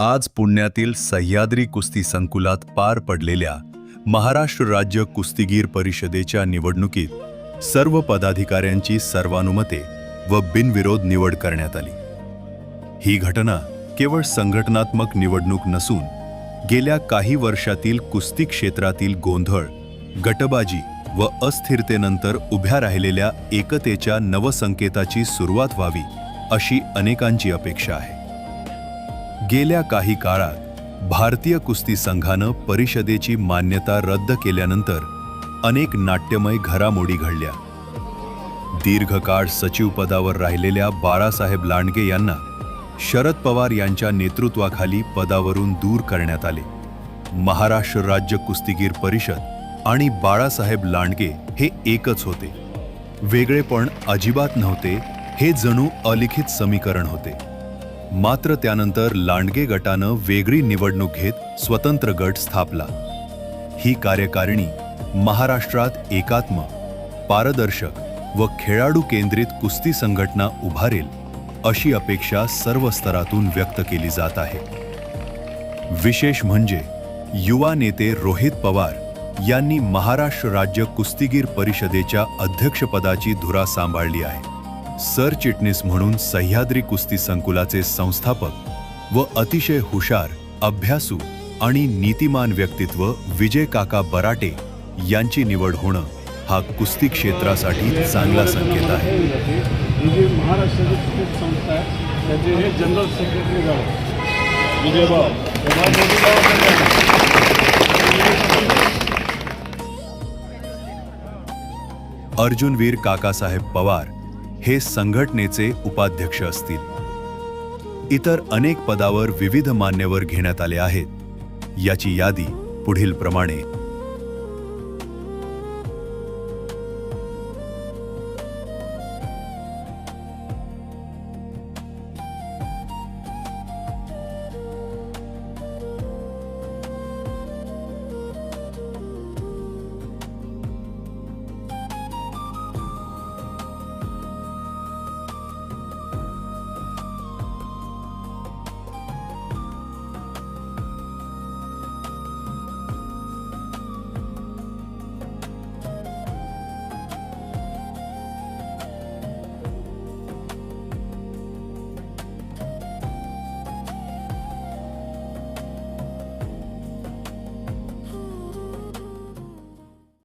आज पुण्यातील सह्याद्री कुस्ती संकुलात पार पडलेल्या महाराष्ट्र राज्य कुस्तीगीर परिषदेच्या निवडणुकीत सर्व पदाधिकाऱ्यांची सर्वानुमते व बिनविरोध निवड करण्यात आली. ही घटना केवळ संघटनात्मक निवडणूक नसून गेल्या काही वर्षातील कुस्ती क्षेत्रातील गोंधळ गटबाजी व अस्थिरतेनंतर उभ्या राहिलेल्या एकतेच्या नवसंकेताची सुरुवात व्हावी अशी अनेकांची अपेक्षा आहे. गेल्या काही काळात भारतीय कुस्ती संघानं परिषदेची मान्यता रद्द केल्यानंतर अनेक नाट्यमय घडामोडी घडल्या. दीर्घकाळ सचिवपदावर राहिलेल्या बाळासाहेब लांडगे यांना शरद पवार यांच्या नेतृत्वाखाली पदावरून दूर करण्यात आले. महाराष्ट्र राज्य कुस्तीगीर परिषद आणि बाळासाहेब लांडगे हे एकच होते. वेगळेपण अजिबात नव्हते हे जणू अलिखित समीकरण होते. मात्र त्यानंतर लांडगे गटानं वेगळी निवडणूक घेत स्वतंत्र गट स्थापला. ही कार्यकारिणी महाराष्ट्रात एकात्म पारदर्शक व खेळाडू केंद्रित कुस्ती संघटना उभारेल अशी अपेक्षा सर्व स्तरातून व्यक्त केली जात आहे. विशेष म्हणजे युवा नेते रोहित पवार यांनी महाराष्ट्र राज्य कुस्तीगीर परिषदेच्या अध्यक्षपदाची धुरा सांभाळली आहे. सरचिटणीस म्हणून सह्याद्री कुस्ती संकुलाचे संस्थापक व अतिशय हुशार अभ्यासू आणि नीतिमान व्यक्तित्व विजय काका बराटे यांची निवड होणं हा कुस्ती क्षेत्रासाठी चांगला संकेत आहे. जी महाराष्ट्राची क्रिकेट संस्था आहे. त्याचे हे जनरल सेक्रेटरी झाले. विजयभाऊ तेव्हा मोदीभाऊ अर्जुनवीर काकासाहेब पवार हे संघटनेचे उपाध्यक्ष असतील. इतर अनेक पदावर विविध मान्यवर घेण्यात आले आहेत. याची यादी पुढील प्रमाणे